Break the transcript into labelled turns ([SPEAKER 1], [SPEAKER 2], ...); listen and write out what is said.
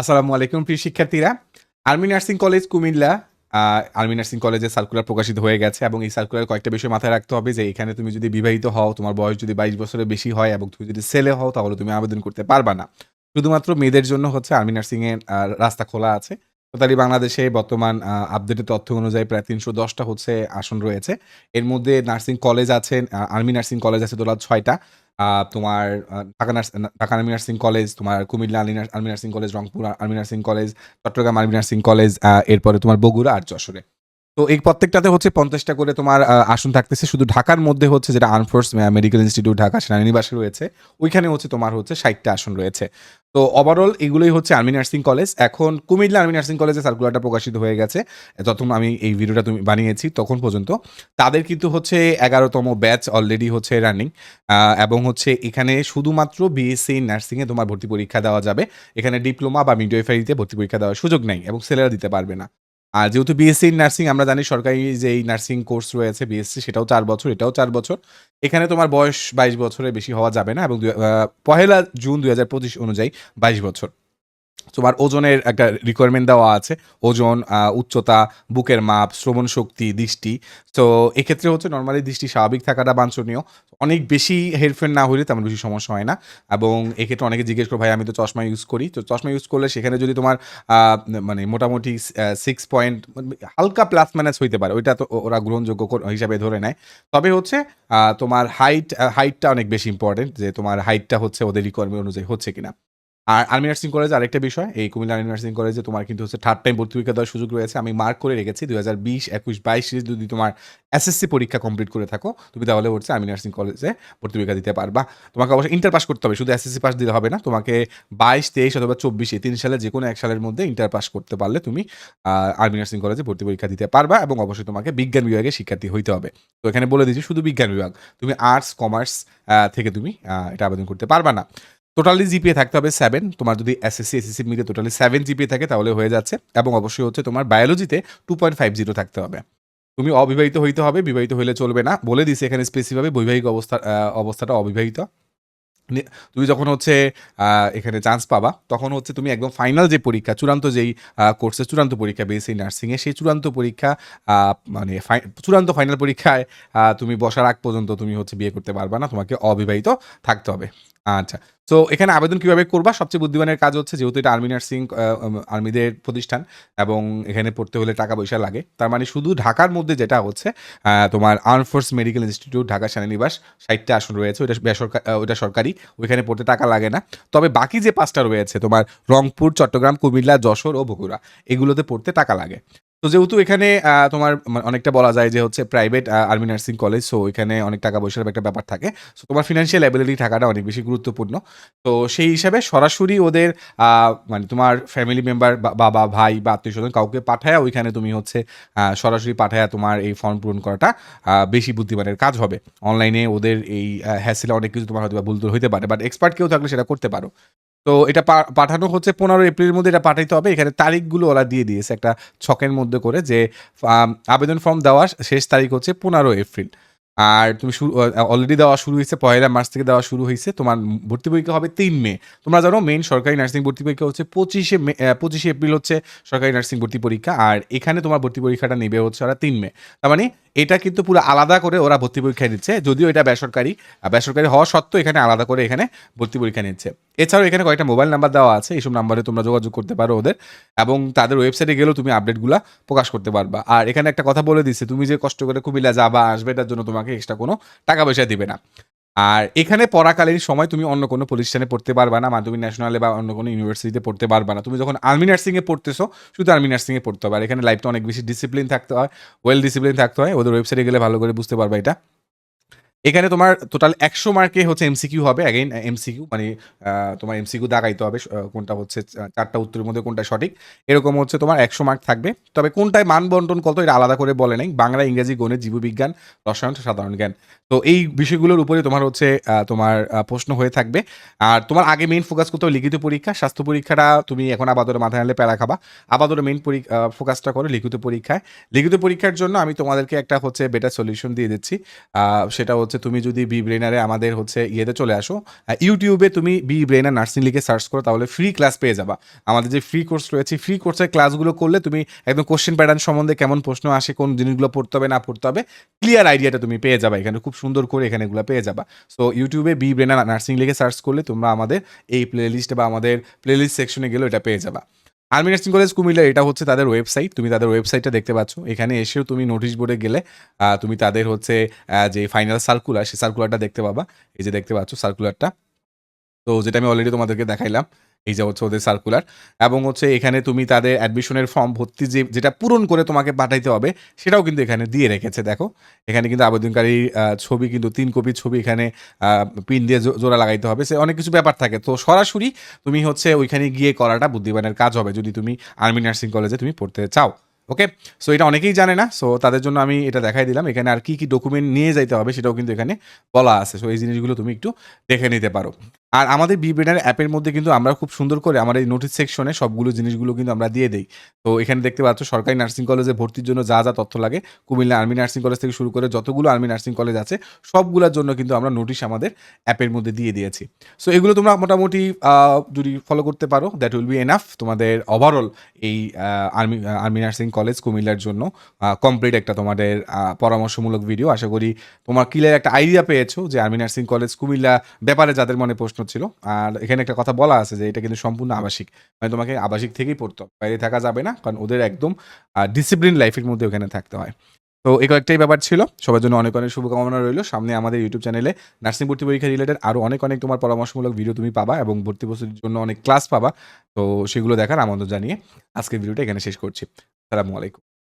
[SPEAKER 1] আসসালামু আলাইকুম, প্রিয় শিক্ষার্থীরা। Army nursing college Cumilla. Army nursing কলেজে সার্কুলার প্রকাশিত হয়ে গেছে এবং এই সার্কুলার কয়েকটা বিষয় মাথায় রাখতে হবে যে, এখানে তুমি যদি বিবাহিত হও, তোমার বয়স যদি বাইশ বছরের বেশি হয় এবং তুমি যদি ছেলে হও, তাহলে তুমি আবেদন করতে পারবা না। শুধুমাত্র মেয়েদের জন্য হচ্ছে আর্মি নার্সিং এর রাস্তা খোলা আছে। তাই বাংলাদেশে বর্তমান আপডেটেড তথ্য অনুযায়ী প্রায় তিনশো দশটা হচ্ছে আসন রয়েছে। এর মধ্যে নার্সিং কলেজ আছে আর্মি নার্সিং কলেজ আছে তোলা ছয়টা। তোমার Dhaka nurse Dhaka army nursing college, তোমার Cumilla army army nursing college, Rangpur army nursing college, Chattogram army nursing college এরপরে তোমার বগুড়া আর যশোরে। তো এই প্রত্যেকটাতে হচ্ছে পঞ্চাশটা করে তোমার আসন থাকতেছে। শুধু ঢাকার মধ্যে হচ্ছে যেটা আর্মফোর্স মেডিকেল ইনস্টিটিউট ঢাকা সেনানিবাসে রয়েছে, ওইখানে হচ্ছে তোমার হচ্ছে ষাটটা আসন রয়েছে। তো ওভারঅল এগুলোই হচ্ছে আর্মি নার্সিং কলেজ এখন কুমিল্লা আর্মি নার্সিং কলেজে সার্কুলারটা প্রকাশিত হয়ে গেছে। যখন আমি এই ভিডিওটা তুমি বানিয়েছি তখন পর্যন্ত। তাদের কিন্তু হচ্ছে এগারোতম ব্যাচ অলরেডি হচ্ছে রানিং এবং হচ্ছে এখানে শুধুমাত্র বিএসসি নার্সিংয়ে তোমার ভর্তি পরীক্ষা দেওয়া যাবে। এখানে ডিপ্লোমা বা মিডওয়াইফারিতে ভর্তি পরীক্ষা দেওয়ার সুযোগ নেই এবং ছেলেরা দিতে পারবে না। আর যেহেতু বিএসসি ইন নার্সিং আমরা জানি সরকারি যে এই নার্সিং কোর্স রয়েছে বিএসসি সেটাও চার বছর, এটাও চার বছর। এখানে তোমার বয়স বাইশ বছরের বেশি হওয়া যাবে না এবং পহেলা জুন দুই হাজার পঁচিশ অনুযায়ী বাইশ বছর। তোমার ওজনের একটা রিকোয়ারমেন্ট দেওয়া আছে। ওজন উচ্চতা, বুকের মাপ, শ্রবণ শক্তি, দৃষ্টি। তো এক্ষেত্রে হচ্ছে নর্মালি দৃষ্টি স্বাভাবিক থাকাটা বাঞ্ছনীয়। অনেক বেশি হেরফের না হলে তেমন বেশি সমস্যা হয় না। এবং এক্ষেত্রে অনেকে জিজ্ঞেস করে, ভাই, আমি তো চশমা ইউজ করি। তো চশমা ইউজ করলে সেখানে যদি তোমার মানে মোটামুটি সিক্স পয়েন্ট হালকা প্লাস মাইনাস হইতে পারে। ওইটা তো ওরা গ্রহণযোগ্য হিসাবে ধরে নেয়। তবে হচ্ছে তোমার হাইট হাইটটা অনেক বেশি ইম্পর্টেন্ট যে তোমার হাইটটা হচ্ছে ওদের রিকোয়ারমেন্ট অনুযায়ী হচ্ছে কিনা। আর আর্মি নার্সিং কলেজ আরেকটা বিষয়, এই কুমিল্লা আর্মি নার্সিং কলেজে তোমার কিন্তু হচ্ছে থার্ড টাইম ভর্তি পরীক্ষা দেওয়ার সুযোগ রয়েছে। আমি মার্ক করে রেখেছি দুই হাজার বিশ, একুশ, বাইশ যদি তোমার এসএসসি পরীক্ষা কমপ্লিট করে থাকো, তুমি তাহলে হচ্ছে আর্মি নার্সিং কলেজে ভর্তি পরীক্ষা দিতে পারবা। তোমাকে অবশ্যই ইন্টার পাস করতে হবে, শুধু এসএসসি পাস দিলে হবে না, তোমাকে বাইশ, তেইশ অথবা চব্বিশে তিন সালে যে কোনো এক সালের মধ্যে ইন্টার পাস করতে পারলে তুমি আর্মি নার্সিং কলেজে ভর্তি পরীক্ষা দিতে পারবা এবং অবশ্যই তোমাকে বিজ্ঞান বিভাগে শিক্ষার্থী হইতে হবে। তো এখানে বলে দিচ্ছি, শুধু বিজ্ঞান বিভাগ, তুমি আর্টস কমার্স থেকে তুমি এটা আবেদন করতে পারবা না। টোটালি জিপিএ থাকতে হবে সেভেন তোমার যদি এসএসসি এসএসসি মিলে টোটালি সেভেন জিপিএ থাকে, তাহলে হয়ে যাচ্ছে। এবং অবশ্যই হচ্ছে তোমার বায়োলজিতে টু পয়েন্ট ফাইভ জিরো থাকতে হবে। তুমি অবিবাহিত হইতে হবে, বিবাহিত হইলে চলবে না। বলে দিছে এখানে স্পেসিফিকভাবে বৈবাহিক অবস্থা অবস্থাটা অবিবাহিত। তুমি যখন হচ্ছে এখানে চান্স পাবা, তখন হচ্ছে তুমি একদম ফাইনাল যে পরীক্ষা, চূড়ান্ত যেই কোর্সের চূড়ান্ত পরীক্ষা বিএসসি নার্সিংয়ে সেই চূড়ান্ত পরীক্ষা মানে চূড়ান্ত ফাইনাল পরীক্ষায় তুমি বসার আগ পর্যন্ত তুমি হচ্ছে বিয়ে করতে পারবা না। তোমাকে অবিবাহিত থাকতে হবে। আচ্ছা তো এখানে আবেদন কীভাবে করবা? সবচেয়ে বুদ্ধিমানের কাজ হচ্ছে যেহেতু এটা আর্মি নার্সিং আর্মিদের প্রতিষ্ঠান এবং এখানে পড়তে হলে টাকা পয়সা লাগে। তার মানে শুধু ঢাকার মধ্যে যেটা হচ্ছে তোমার arm force medical institute Dhaka সেনানিবাস ষাটটা আসন রয়েছে, ওইটা বেসরকারি ওইটা সরকারি, ওইখানে পড়তে টাকা লাগে না। তবে বাকি যে পাঁচটা রয়েছে, তোমার রংপুর, চট্টগ্রাম, কুমিল্লা, যশোর ও বগুড়া, এগুলোতে পড়তে টাকা লাগে। তো যেহেতু এখানে তোমার মানে অনেকটা বলা যায় যে হচ্ছে private army nursing college so এখানে অনেক টাকা পয়সার একটা ব্যাপার থাকে। সো তোমার ফিনান্সিয়াল অ্যাবিলিটি থাকাটা অনেক বেশি গুরুত্বপূর্ণ। তো সেই হিসাবে সরাসরি ওদের মানে তোমার ফ্যামিলি মেম্বার বাবা, ভাই বা আত্মীয় স্বজন কাউকে পাঠায় ওইখানে তুমি হচ্ছে সরাসরি পাঠায় তোমার এই ফর্ম পূরণ করাটা বেশি বুদ্ধিমানের কাজ হবে। অনলাইনে ওদের এই হ্যাসিলে অনেক কিছু তোমার হয়তো বা ভুল হইতে পারে বাট এক্সপার্ট কেউ থাকলে সেটা করতে পারো। তো এটা পাঠানো হচ্ছে পনেরো এপ্রিলের মধ্যে এটা পাঠাইতে হবে। এখানে তারিখগুলো ওরা দিয়ে দিয়েছে একটা ছকের মধ্যে করে যে আবেদন ফর্ম দেওয়ার শেষ তারিখ হচ্ছে পনেরো এপ্রিল। আর তুমি শুরু অলরেডি দেওয়া শুরু হয়েছে, পয়লা মার্চ থেকে দেওয়া শুরু হয়েছে। তোমার ভর্তি পরীক্ষা হবে তিন মে। তোমরা জানো মেন সরকারি নার্সিং ভর্তি পরীক্ষা হচ্ছে পঁচিশে মে পঁচিশে এপ্রিল হচ্ছে সরকারি নার্সিং ভর্তি পরীক্ষা। আর এখানে তোমার ভর্তি পরীক্ষাটা নেবে হচ্ছে ওরা তিন মে। তার মানে এটা কিন্তু পুরো আলাদা করে ওরা ভর্তি পরীক্ষা নিচ্ছে, যদিও এটা বেসরকারি। বেসরকারি হওয়া সত্ত্বেও এখানে আলাদা করে এখানে ভর্তি পরীক্ষা নিচ্ছে। এছাড়াও এখানে কয়েকটা মোবাইল নাম্বার দেওয়া আছে, এইসব নাম্বারে তোমরা যোগাযোগ করতে পারো ওদের। এবং তাদের ওয়েবসাইটে গেলেও তুমি আপডেটগুলো প্রকাশ করতে পারবা। আর এখানে একটা কথা বলে দিচ্ছে তুমি যে কষ্ট করে কুমিল্লা যাবা, আসবে, এটার জন্য তোমাকে এক্সট্রা কোনো টাকা পয়সা দিবে না। আর এখানে পড়াকালীন সময় তুমি অন্য কোনো প্রতিষ্ঠানে পড়তে পারবা না, মাধ্যমিক ন্যাশনালে বা অন্য কোনো ইউনিভার্সিটিতে পড়তে পারবা না। তুমি যখন আর্মি নার্সিংয়ে পড়তেছো, শুধু আর্মি নার্সিংয়ে পড়তে হবে। আর এখানে লাইফটা অনেক বেশি ডিসিপ্লিন থাকতে হয় ওয়েল ডিসিপ্লিন থাকতে হয়, ওদের ওয়েবসাইটে গেলে ভালো করে বুঝতে পারবে এটা। এখানে তোমার টোটাল একশো মার্কে হচ্ছে এমসিকিউ হবে। অ্যাগেন এমসিকিউ মানে তোমার এমসিকিউ দাগাইতে হবে কোনটা হচ্ছে চারটা উত্তরের মধ্যে কোনটা সঠিক। এরকম হচ্ছে তোমার একশো মার্ক থাকবে। তবে কোনটায় মান বন্টন কত এটা আলাদা করে বলে নাই। বাংলা, ইংরেজি, গণিত, জীববিজ্ঞান, রসায়ন, সাধারণ জ্ঞান। তো এই বিষয়গুলোর উপরে তোমার হচ্ছে তোমার প্রশ্ন হয়ে থাকবে। আর তোমার আগে মেইন ফোকাস করতে হবে লিখিত পরীক্ষা। স্বাস্থ্য পরীক্ষাটা তুমি এখন আপাতত মাথায় আনলে প্যারা খাবা। আপাতত মেইন ফোকাসটা করো লিখিত পরীক্ষায়। লিখিত পরীক্ষার জন্য আমি তোমাদেরকে একটা হচ্ছে বেটার সলিউশন দিয়ে দিচ্ছি। সেটা হচ্ছে তুমি যদি বি ব্রেনারে আমাদের হচ্ছে ইয়েতে চলে আসো ইউটিউবে তুমি বি ব্রেনার নার্সিং লিখে সার্চ করো, তাহলে ফ্রি ক্লাস পেয়ে যাবা। আমাদের যে ফ্রি কোর্স রয়েছে ফ্রি কোর্সের ক্লাসগুলো করলে তুমি একদম কোশ্চেন প্যাটার্ন সম্বন্ধে কেমন প্রশ্ন আসে, কোন জিনিসগুলো পড়তে হবে, না পড়তে হবে ক্লিয়ার আইডিয়াটা তুমি পেয়ে যাবা এখানে, খুব সুন্দর করে এখানে এগুলো পেয়ে যাবা। সো ইউটিউবে বি ব্রেনার নার্সিং লিখে সার্চ করলে তোমরা আমাদের এই প্লেলিস্টে বা আমাদের প্লেলিস্ট সেকশনে গেলেও এটা পেয়ে যাবা। আর্মি নার্সিং কলেজ কুমিল্লা এটা হচ্ছে তাদের ওয়েবসাইট, তুমি তাদের ওয়েবসাইটটা দেখতে পাচ্ছ। এখানে এসেও তুমি নোটিশ বোর্ডে গেলে তুমি তাদের হচ্ছে যে ফাইনাল সার্কুলার সেই সার্কুলারটা দেখতে পাবা। এই যে দেখতে পাচ্ছ সার্কুলারটা। তো যেটা আমি অলরেডি তোমাদেরকে দেখাইলাম এই যে হচ্ছে ওদের সার্কুলার এবং হচ্ছে এখানে তুমি তাদের অ্যাডমিশনের ফর্ম ভর্তি যে যেটা পূরণ করে তোমাকে পাঠাইতে হবে সেটাও কিন্তু এখানে দিয়ে রেখেছে দেখো। এখানে কিন্তু আবেদনকারীর আহ, ছবি কিন্তু তিন কপি ছবি এখানে পিন দিয়ে জোড়া লাগাইতে হবে। সে অনেক কিছু ব্যাপার থাকে। তো সরাসরি তুমি হচ্ছে ওইখানে গিয়ে করাটা বুদ্ধিমানের কাজ হবে যদি তুমি আর্মি নার্সিং কলেজে তুমি পড়তে চাও ওকে সো এটা অনেকেই জানে না। সো তাদের জন্য আমি এটা দেখাই দিলাম। এখানে আর কি কি ডকুমেন্ট নিয়ে যাইতে হবে সেটাও কিন্তু এখানে বলা আছে। সো এই জিনিসগুলো তুমি একটু দেখে নিতে পারো। আর আমাদের বি ব্রেনার অ্যাপের মধ্যে কিন্তু আমরা খুব সুন্দর করে আমার এই নোটিস সেকশনে সবগুলো জিনিসগুলো কিন্তু আমরা দিয়ে দিই। তো এখানে দেখতে পাচ্ছ সরকারি নার্সিং কলেজে ভর্তির জন্য যা যা তথ্য লাগে, কুমিল্লা আর্মি নার্সিং কলেজ থেকে শুরু করে যতগুলো আর্মি নার্সিং কলেজ আছে, সবগুলোর জন্য কিন্তু আমরা নোটিশ আমাদের অ্যাপের মধ্যে দিয়ে দিয়েছি। সো এগুলো তোমরা মোটামুটি যদি ফলো করতে পারো দ্যাট উইল বি এনাফ তোমাদের ওভারঅল এই আর্মি আর্মি নার্সিং কলেজ কুমিল্লার জন্য কমপ্লিট একটা তোমাদের পরামর্শমূলক ভিডিও আশা করি তোমার ক্লিয়ার একটা আইডিয়া পেয়েছ যে আর্মি নার্সিং কলেজ কুমিল্লা ব্যাপারে যাদের মনে প্রশ্ন ছিল। আর এখানে একটা কথা বলা আছে যে, এটা কিন্তু সম্পূর্ণ আবাসিক। মানে তোমাকে আবাসিক থেকেই পড়তে বাইরে থাকা যাবে না, কারণ ওদের একদম ডিসিপ্লিন লাইফের মধ্যে ওখানে থাকতে হয়। তো এই কয়েকটাই ব্যাপার ছিল। সবার জন্য অনেক অনেক শুভকামনা রইল। সামনে আমাদের ইউটিউব চ্যানেলে নার্সিং ভর্তি পরীক্ষা রিলেটেড আরও অনেক অনেক তোমার পরামর্শমূলক ভিডিও তুমি পাবা এবং ভর্তি প্রস্তুতির জন্য অনেক ক্লাস পাবা। তো সেগুলো দেখার আমন্ত্রণ জানিয়ে আজকের ভিডিওটা এখানে শেষ করছি। সালামু আলাইকুম।